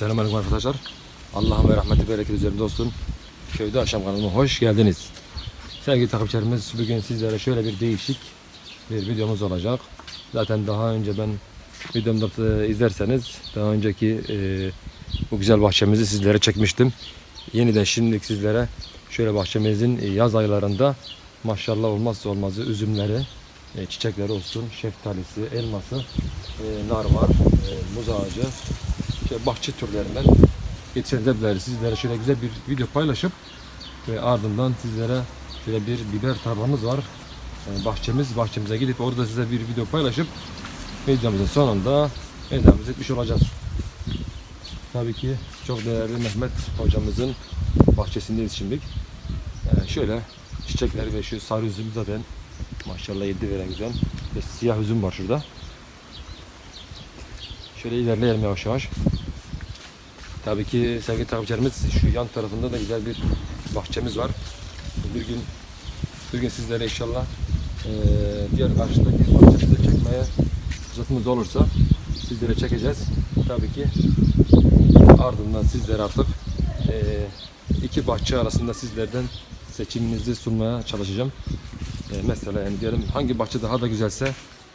Selamünaleyküm arkadaşlar. Allah'ın ve rahmeti bereketi üzerinde olsun. Köyde Akşam kanalıma hoş geldiniz. Sevgili takipçilerimiz bugün sizlere şöyle bir değişik bir videomuz olacak. Zaten daha önce ben videomda e, izlerseniz daha önceki e, bu güzel bahçemizi sizlere çekmiştim. Yeniden şimdilik sizlere şöyle bahçemizin e, yaz aylarında maşallah olmazsa olmazı üzümleri, e, çiçekleri olsun, şeftalisi, elması, e, nar var, e, muz ağacı, bahçe türlerinden sebzeleri sizlere şöyle güzel bir video paylaşıp ve ardından sizlere şöyle bir biber tarlamız var. E, bahçemiz, bahçemize gidip orada size bir video paylaşıp videomuzun sonunda vedamızı etmiş olacağız. Tabii ki çok değerli Mehmet hocamızın bahçesindeyiz şimdilik. E, şöyle çiçekler ve şu sarı üzüm zaten maşallah yedi veren güzel. Ve siyah üzüm var şurada. Şöyle ilerleyelim yavaş yavaş. Tabii ki sevgili takipçilerimiz şu yan tarafında da güzel bir bahçemiz var. Bir gün bir gün sizlere inşallah eee, diğer karşıdaki bahçemizi çekmeye fırsatımız olursa sizlere çekeceğiz. Tabii ki ardından sizlere artık eee, iki bahçe arasında sizlerden seçiminizi sunmaya çalışacağım. Eee, mesela yani diyelim hangi bahçe daha da güzelse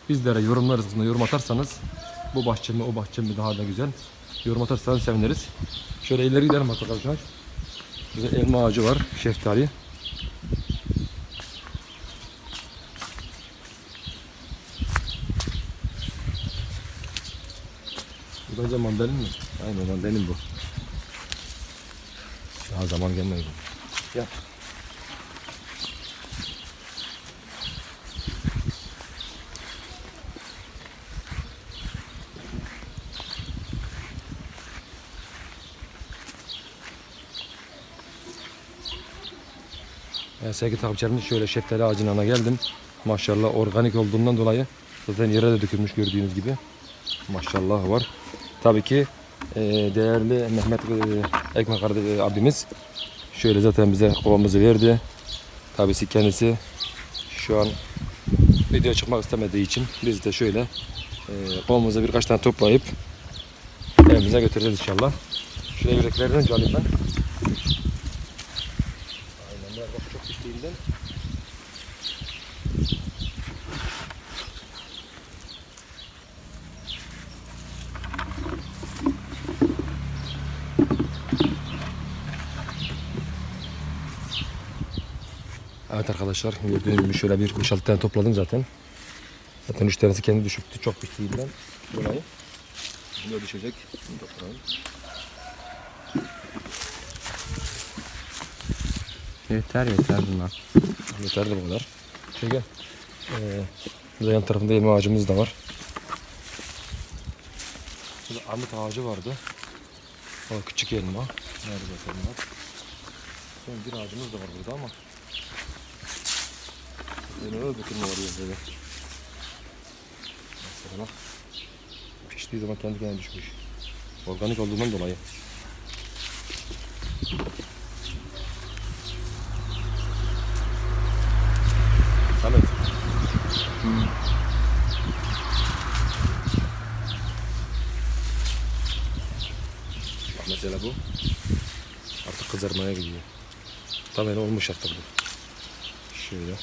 bizlere yorumlar yorum atarsanız bu bahçe mi o bahçe mi daha da güzel yorum atarsanız seviniriz. Şöyle ileri gidelim arkadaşlar. Burada elma ağacı var, şeftali. Bu bence mandalin mi? Aynen mandalin bu. Daha zaman gelmedi. Gel. Evet, sevgili takipçilerimiz şöyle şeftali ağacının yanına geldim. Maşallah organik olduğundan dolayı zaten yere de dökülmüş gördüğünüz gibi. Maşallah var. Tabii ki e, değerli Mehmet e, Ekmek kardeş- abimiz şöyle zaten bize kovamızı verdi. Tabii ki kendisi şu an video çıkmak istemediği için biz de şöyle e, kovamıza birkaç tane toplayıp evimize götüreceğiz inşallah. Şöyle yüreklerini önce alayım ben. Piştiğinden. Evet arkadaşlar gördüğünüz gibi şöyle bir 5-6 tane topladım zaten. Zaten 3 tanesi kendi düşüktü çok piştiğinden dolayı. Bunu düşecek. Bunu toplayalım. Yeter yeter bunlar. Yeterli bu kadar. Eee burada yan tarafında elma ağacımız da var. Burada armut ağacı vardı. O küçük elma. Nerede zaten var? Son bir ağacımız da var burada ama. Yine öyle dökülme var ya böyle. Mesela. Piştiği zaman kendi kendine düşmüş. Organik olduğundan dolayı. Samet. Bak mesela bu artık kızarmaya gidiyor. Tamamen olmuş artık bu. Şöyle.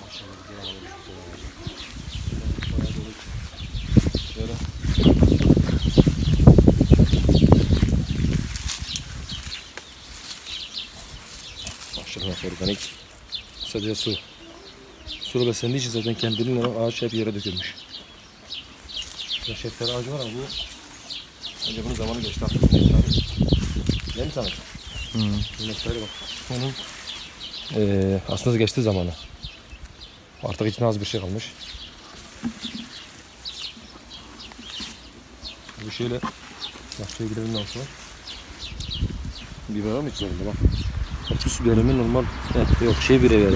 Maşallah güzel olmuş, güzel olmuş. Bayağı dolu. Şöyle. Maşallah organik. Sadece su. Su beslendiği için zaten kendiliğinden ağaç hep yere dökülmüş. Ya şeftali ağacı var ama bu Önce bunun zamanı geçti artık. Değil mi Samet? Hı. Şeftali bak. Onun eee aslında geçti zamanı. Artık içine az bir şey kalmış. Bu şöyle bahçeye gidelim daha sonra. Biber mı içlerinde bak. Kaktüs biberimi normal. Evet, yok şey biberi.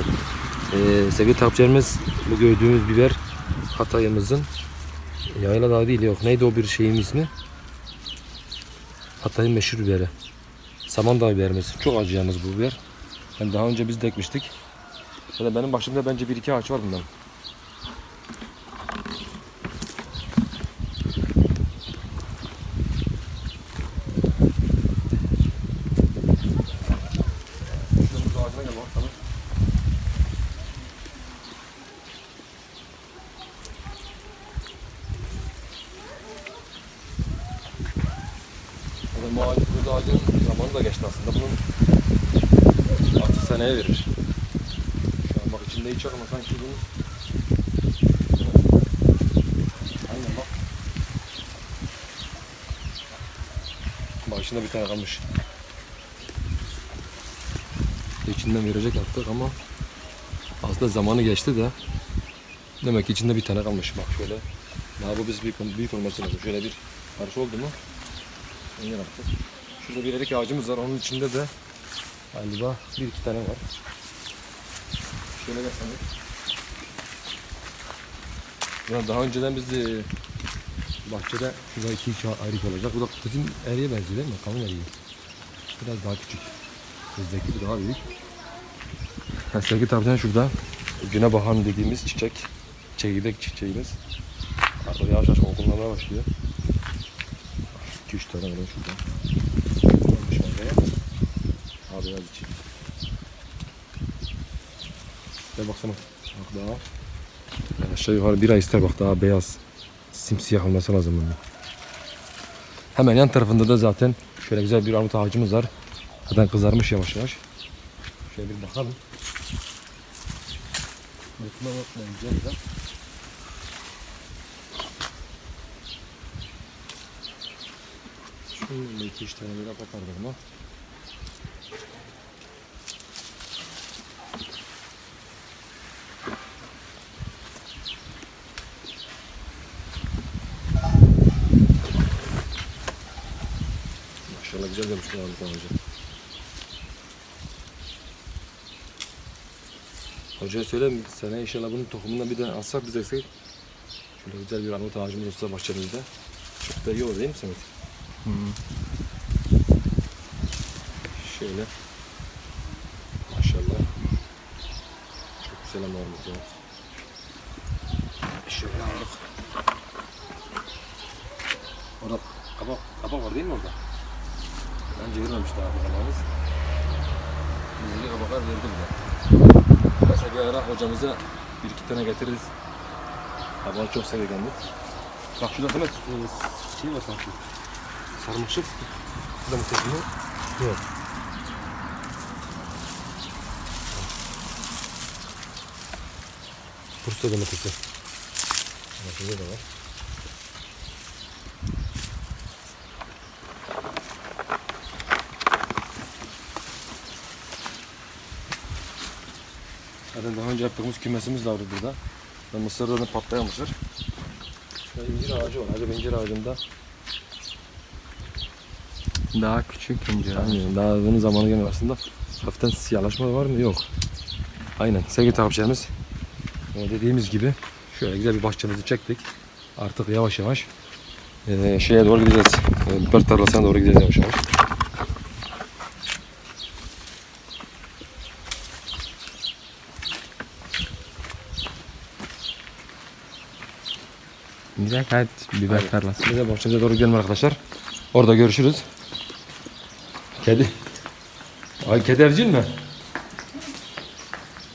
Ee, sevgili takipçilerimiz bu gördüğümüz biber Hatay'ımızın Yayla Dağı değil yok. Neydi o bir şeyin ismi? Hatay'ın meşhur biberi. Samandağ biberimiz. Çok acı yalnız bu biber. Yani daha önce biz de ekmiştik. Ya da benim başımda bence bir iki ağaç var bundan. Şuramız ağacına gel bak sana. Yani bu ağacı, bu ağacın zamanı da geçti aslında. Bunun artık seneye verir. Şu an bak içinde hiç yok ama sanki bunun Aynen bak. Bak içinde bir tane kalmış. İçinden verecek artık ama aslında zamanı geçti de demek ki içinde bir tane kalmış. Bak şöyle. Daha bu biz büyük, büyük olması lazım. Şöyle bir karış oldu mu? Engel attık. Şurada bir erik ağacımız var. Onun içinde de galiba bir iki tane var. Şöyle gel sana. Ya daha önceden biz de bahçede şurada iki iki erik olacak. Bu da bizim eriye benziyor değil mi? Kalın eriği. Biraz daha küçük. Bizdeki bu daha büyük. Sevgili takipçiler şurada güne bahan dediğimiz çiçek. Çekirdek çiçeğimiz. Artık yavaş yavaş olgunlamaya başlıyor. 2-3 tane var şurada. Abi biraz içi. Gel baksana. Bak daha. Yani aşağı yukarı bir ay ister bak daha beyaz. Simsiyah olması lazım bunun. Hemen yan tarafında da zaten şöyle güzel bir armut ağacımız var. Zaten kızarmış yavaş yavaş. Şöyle bir bakalım. Bakma bakma güzel de. Şöyle iki üç tane böyle kapardım ama. Güzel demiş Armut ağacı. Hocaya söyle sene inşallah bunun tohumundan bir de alsak biz eksik. Şöyle güzel bir armut ağacımız olsa bahçemizde. Çok da iyi olur değil mi Samet? Şöyle. Maşallah. Çok güzel ama armut ya. Şöyle aldık. Orada kabak, kabak var değil mi orada? Bence vermemiş daha kabağımız. Bizde kabaklar verdi bile. Mesela bir ara hocamıza bir iki tane getiririz. Kabağı çok seviyor kendi. Bak şurada Samet e, şey var sanki. Sarmaşık. Şurada mı tekniği? Yok. Bursa domatesi. Şurada da var. Yaptığımız kümesimiz de var burada. Ve mısırda da patlayan mısır. Ve incir ağacı var. Acaba incir ağacında Daha küçük incir ağacı. Aynen. Daha bunun zamanı gelmiyor aslında. Hafiften siyahlaşma var mı? Yok. Aynen. Sevgili takipçilerimiz. e, Dediğimiz gibi şöyle güzel bir bahçemizi çektik. Artık yavaş yavaş e, şeye doğru gideceğiz. E, biber tarlasına doğru gideceğiz yavaş yavaş. Güzel hadi biber Aynen. tarlası. Biz de bahçemize doğru gidelim arkadaşlar. Orada görüşürüz. Kedi. Ay kedi evcil mi?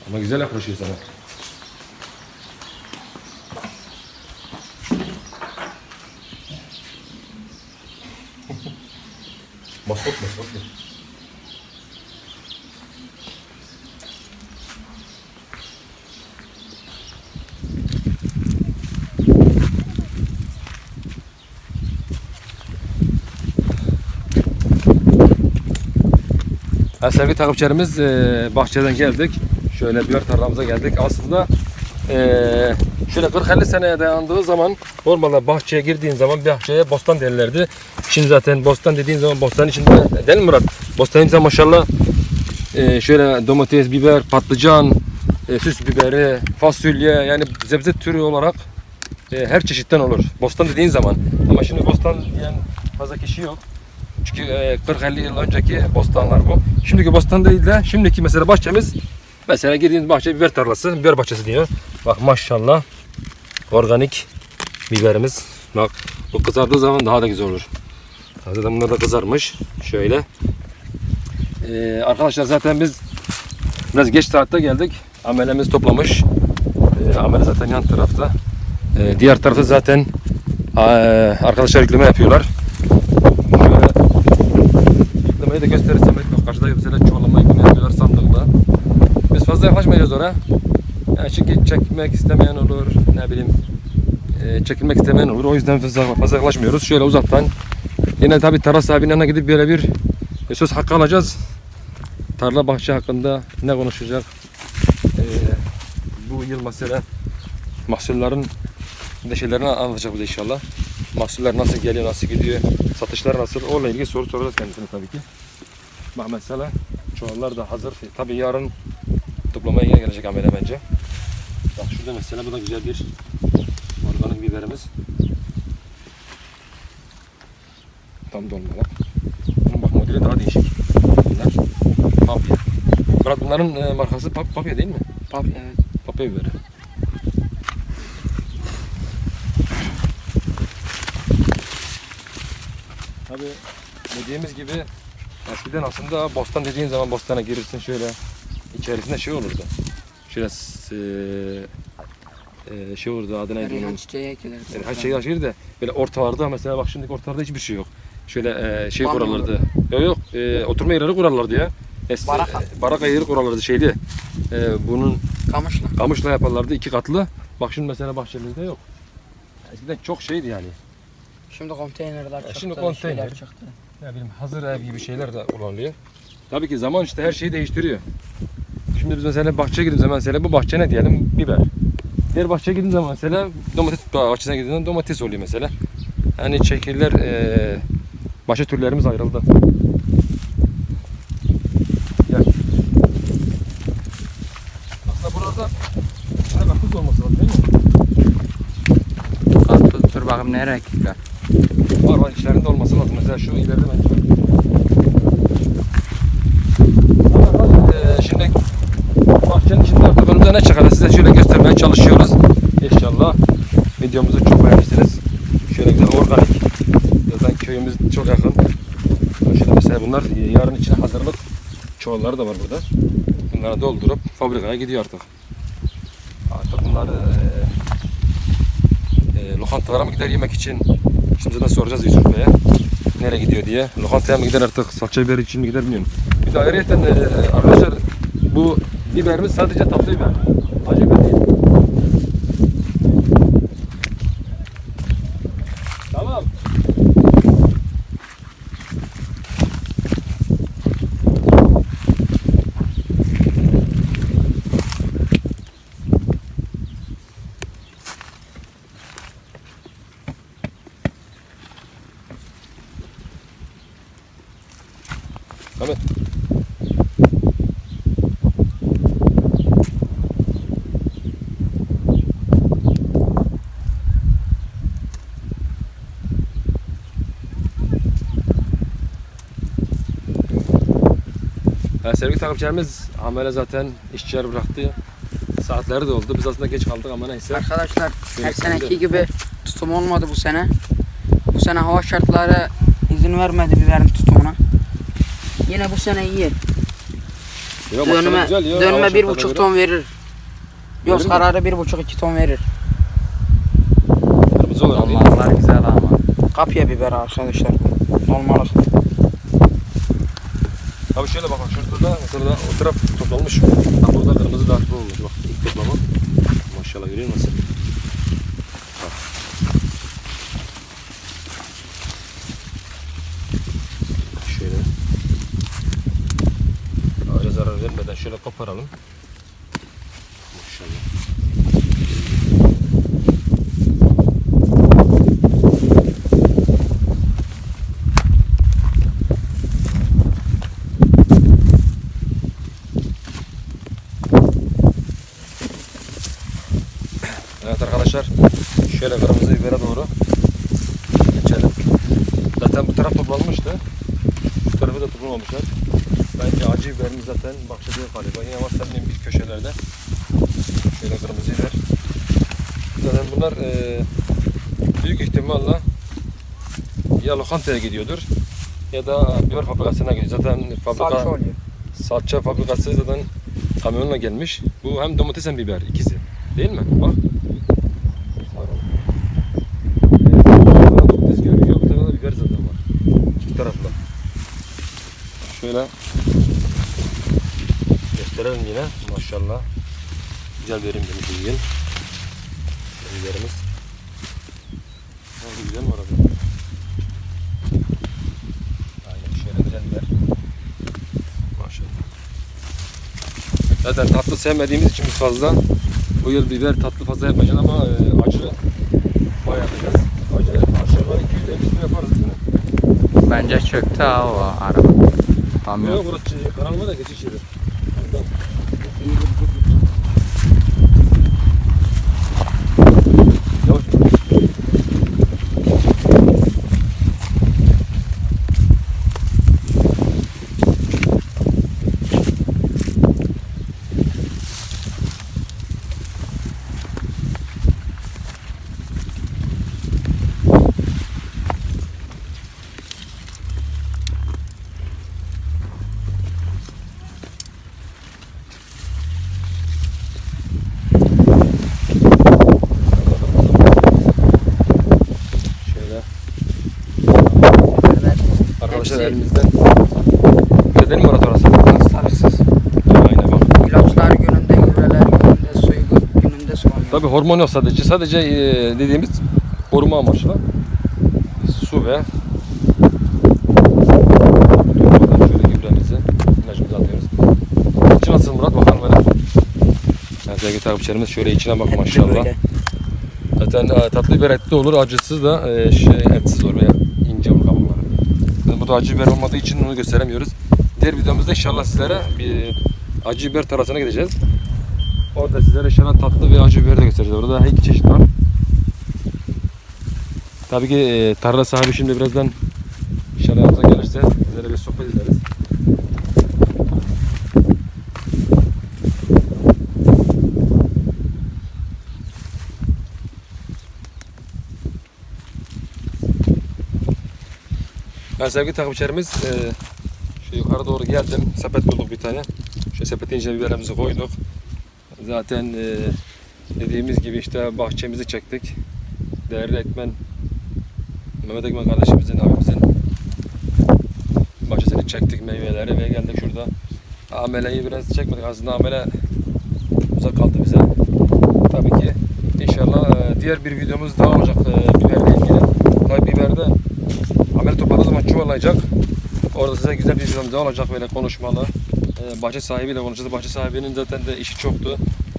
Ama güzel yaklaşıyor sana. maskot maskot. Evet, sevgili takipçilerimiz e, bahçeden geldik. Şöyle biber tarlamıza geldik. Aslında e, şöyle 40-50 seneye dayandığı zaman normalde bahçeye girdiğin zaman bahçeye bostan derlerdi. Şimdi zaten bostan dediğin zaman bostan içinde değil mi Murat? Bostan içinde maşallah e, şöyle domates, biber, patlıcan, e, süs biberi, fasulye yani sebze türü olarak e, her çeşitten olur. Bostan dediğin zaman. Ama şimdi bostan diyen fazla kişi yok. Çünkü e, 40-50 yıl önceki bostanlar bu. Şimdiki bostan değil de şimdiki mesela bahçemiz mesela girdiğiniz bahçe biber tarlası, biber bahçesi diyor. Bak maşallah organik biberimiz. Bak bu kızardığı zaman daha da güzel olur. Zaten bunlar da kızarmış. Şöyle. Ee, arkadaşlar zaten biz biraz geç saatte geldik. Amelemiz toplamış. Ee, amele zaten yan tarafta. Ee, diğer tarafta zaten ee, arkadaşlar yükleme yapıyorlar. De gösterirsem bak karşıda mesela çoğalama yükleme yapıyorlar sandıkla. Biz fazla yaklaşmayacağız oraya. Yani çünkü çekmek istemeyen olur, ne bileyim e, çekilmek istemeyen olur. O yüzden fazla, fazla yaklaşmıyoruz. Şöyle uzaktan yine tabi tarla sahibinin yanına gidip böyle bir e, söz hakkı alacağız. Tarla bahçe hakkında ne konuşacak? E, bu yıl mesela mahsullerin neşelerini anlatacak bize inşallah. Mahsuller nasıl geliyor, nasıl gidiyor, satışlar nasıl? Onunla ilgili soru soracağız kendisine tabii ki. Bak mesela çuvallar da hazır. Tabii yarın toplamaya yine gelecek amele bence. Bak şurada mesela bu da güzel bir organik biberimiz. Tam dolma bak. Bunun bak modeli daha değişik. Bunlar papya. Murat bunların e, markası pap papya değil mi? Pap evet. Papya biberi. Tabi dediğimiz gibi eskiden aslında bostan dediğin zaman bostana girirsin şöyle içerisinde şey olurdu. Şöyle s- e, şey olurdu adı neydi Reyhan çiçeği ekilir. Yani her şey açılır da böyle ortalarda mesela bak şimdi ortalarda hiçbir şey yok. Şöyle e, şey Var kurarlardı. Yok yok e, oturma yerleri kurarlardı ya. Es, Baraka. e, baraka yeri kurarlardı şeydi. E, bunun Kamışlı. kamışla yaparlardı iki katlı. Bak şimdi mesela bahçemizde yok. Eskiden çok şeydi yani. Şimdi konteynerler Ya çıktı. şimdi konteyner. çıktı. Ne bileyim hazır ev gibi şeyler de kullanılıyor. Tabii ki zaman işte her şeyi değiştiriyor. Şimdi biz mesela bahçeye gidip zaman mesela bu bahçe ne diyelim biber. Diğer bahçeye gidip zaman mesela domates bahçesine gidip domates oluyor mesela. Yani şekiller eee başka türlerimiz ayrıldı. Gel. Aslında burada şuna karpuz olması lazım değil mi? Karpuz dur bakayım nereye ekikler. Var içlerinde olması lazım. Mesela şu ileride. Ama eee, şimdi bahçenin içinde artık ne çıkar size şöyle göstermeye çalışıyoruz. İnşallah videomuzu çok beğenirsiniz. Şöyle güzel organik. Zaten köyümüz çok yakın. Şöyle mesela bunlar e, yarın için hazırlık çuvalları da var burada. Bunları doldurup fabrikaya gidiyor artık. Artık bunlar eee e, lokantalara mı gider yemek için? Şimdi nasıl soracağız Yusuf Bey'e. Nereye gidiyor diye. Lokantaya mı gider artık? Salça biber için mi gider bilmiyorum. Bir de ayrıca e, arkadaşlar bu biberimiz sadece tatlı biber. Acı biber değil. Tamam. Samet. Ha, sevgili takipçilerimiz Amele zaten işçiler bıraktı. Saatleri de oldu. Biz aslında geç kaldık ama neyse. Arkadaşlar her seneki gibi tutum olmadı bu sene. Bu sene hava şartları izin vermedi biberin tutumuna. Yine bu sene iyi. Maşallah Dönme, güzel hava dönme bir buçuk ton verir. Mi? kararı bir buçuk iki ton verir. Kırmızı olur? Dolmalar güzel ama. Kapya biber arkadaşlar. Dolmalık. Abi şöyle bak şurada da mesela da o taraf toplanmış. Bak burada kırmızı da olmuş bak ilk toplama. Maşallah görüyor musun? Şöyle. Ağaca zarar vermeden şöyle koparalım. şöyle kırmızı bibere doğru geçelim. Zaten bu taraf toplanmıştı. Şu tarafı da toplamamışlar. Bence acı biberimiz zaten bahçede yok galiba. Yine var senin bir köşelerde. Şöyle kırmızı biber. Zaten bunlar e, büyük ihtimalla ya lokantaya gidiyordur ya da biber fabrikasına gidiyor. Zaten fabrika salça, salça fabrikası zaten kamyonla gelmiş. Bu hem domates hem biber ikisi. Değil mi? Bak. Şöyle gösterelim yine. Maşallah. Güzel verim demiş bugün. Biberimiz. Nasıl güzel mi orada? Aynen şöyle güzel. Maşallah. Zaten tatlı sevmediğimiz için biz fazla bu yıl biber tatlı fazla yapacağız ama e, acı bayağı yapacağız. Acı aşağı 250 kilo yaparız? Bence çöktü ha o araba. Amin. Yok burası karanlığı da geçişiyor. Hepsi- elimizden Güzel değil mi Murat orası? Hastalıksız. Aynen bak. İlaçlar gününde, gübreler gününde, suyu gününde sulanıyor. Tabi hormon yok sadece. Sadece e, dediğimiz koruma amaçlı su ve şöyle gübremizi ilacımızı atıyoruz. İçi nasıl Murat bakalım böyle. Evet, sevgili takipçilerimiz şöyle içine bak maşallah. Zaten e, tatlı biber etli olur, acısız da e, şey etsiz olur veya ince olur kabukları. Biz burada acı biber olmadığı için onu gösteremiyoruz. Diğer videomuzda inşallah sizlere bir acı biber tarlasına gideceğiz. Orada sizlere inşallah tatlı ve acı biberi de göstereceğiz. Orada iki çeşit var. Tabii ki e, tarla sahibi şimdi birazdan inşallah yanımıza gelirse sizlere bir sohbet ederiz. Ben sevgili takipçilerimiz e, şu yukarı doğru geldim. Sepet bulduk bir tane. Şu sepetin içine biberimizi koyduk. Zaten e, dediğimiz gibi işte bahçemizi çektik. Değerli Ekmen Mehmet Ekmen kardeşimizin, abimizin bahçesini çektik meyveleri ve geldik şurada. Amele'yi biraz çekmedik. Aslında Amele uzak kaldı bize. Tabii ki inşallah e, diğer bir videomuz daha olacak e, biberle ilgili. Tabii biberde Amel topladığı zaman çuvallayacak. Orada size güzel bir daha olacak böyle konuşmalı. Ee, bahçe sahibiyle konuşacağız. Bahçe sahibinin zaten de işi çoktu.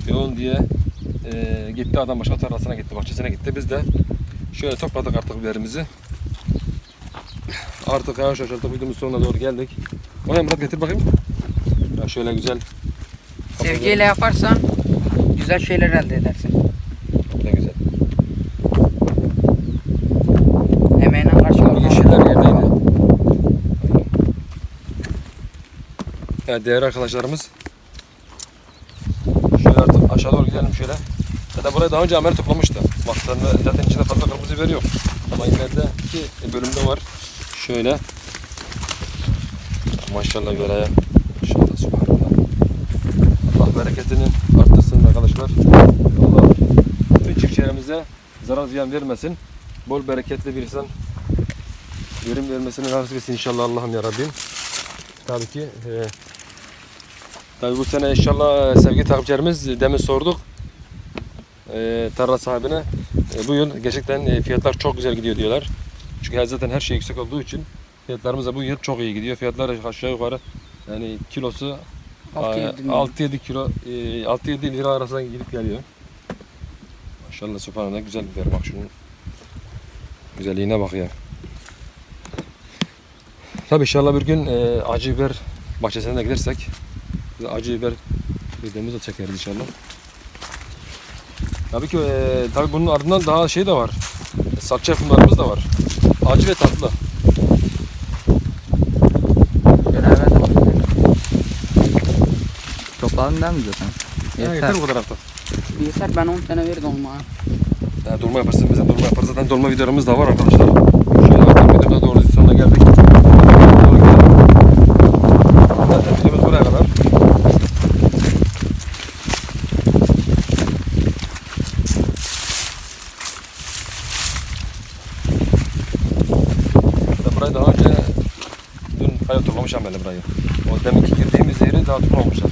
Yoğun diye e, gitti adam başka tarlasına gitti, bahçesine gitti. Biz de şöyle topladık artık biberimizi. Artık yavaş yavaş artık videomuz sonuna doğru geldik. Oraya Murat getir bakayım. Ya şöyle güzel. Sevgiyle yaparsan güzel şeyler elde edersin. Ne güzel. Emeğine Tabii yeşiller yerdeydi. Evet değerli arkadaşlarımız. Şöyle artık aşağı doğru gidelim şöyle. Zaten burayı daha önce Amer toplamıştı. Baksana zaten içinde fazla kırmızı biber yok. Ama ilerideki bölümde var. Şöyle. Maşallah böyle. Maşallah subhanallah. Allah bereketini arttırsın arkadaşlar. Allah bütün çiftçilerimize zarar ziyan vermesin. Bol bereketli bir insan verim vermesini nasip etsin inşallah Allah'ım ya Rabbim. Tabii ki e, tabii bu sene inşallah e, sevgili takipçilerimiz demin sorduk e, tarla sahibine e, bu yıl gerçekten e, fiyatlar çok güzel gidiyor diyorlar. Çünkü zaten her şey yüksek olduğu için fiyatlarımız da bu yıl çok iyi gidiyor. Fiyatlar aşağı yukarı yani kilosu 6-7 milyon. 6-7 kilo e, 6-7 lira arasında gidip geliyor. Maşallah subhanallah güzel biber bak şunun güzelliğine bak ya. Tabii inşallah bir gün e, acı biber bahçesine de gidersek acı biber videomuzu da çekeriz inşallah. Tabii ki e, tabii bunun ardından daha şey de var. Salça yapımlarımız da var. Acı ve tatlı. Beraber Topladın değil mi zaten? Yeter. Yeter. bu kadar hafta. Yeter ben 10 tane verdim olma. Yani dolma yaparsın bize dolma yaparız. Zaten dolma videolarımız da var arkadaşlar. Şöyle zaten videoda doğru sonuna geldik. Doğru gidelim. Zaten videomuz buraya kadar. Ben burayı daha önce dün kaya toplamışım ben de burayı. O deminki girdiğimiz yeri daha toplamamışlar.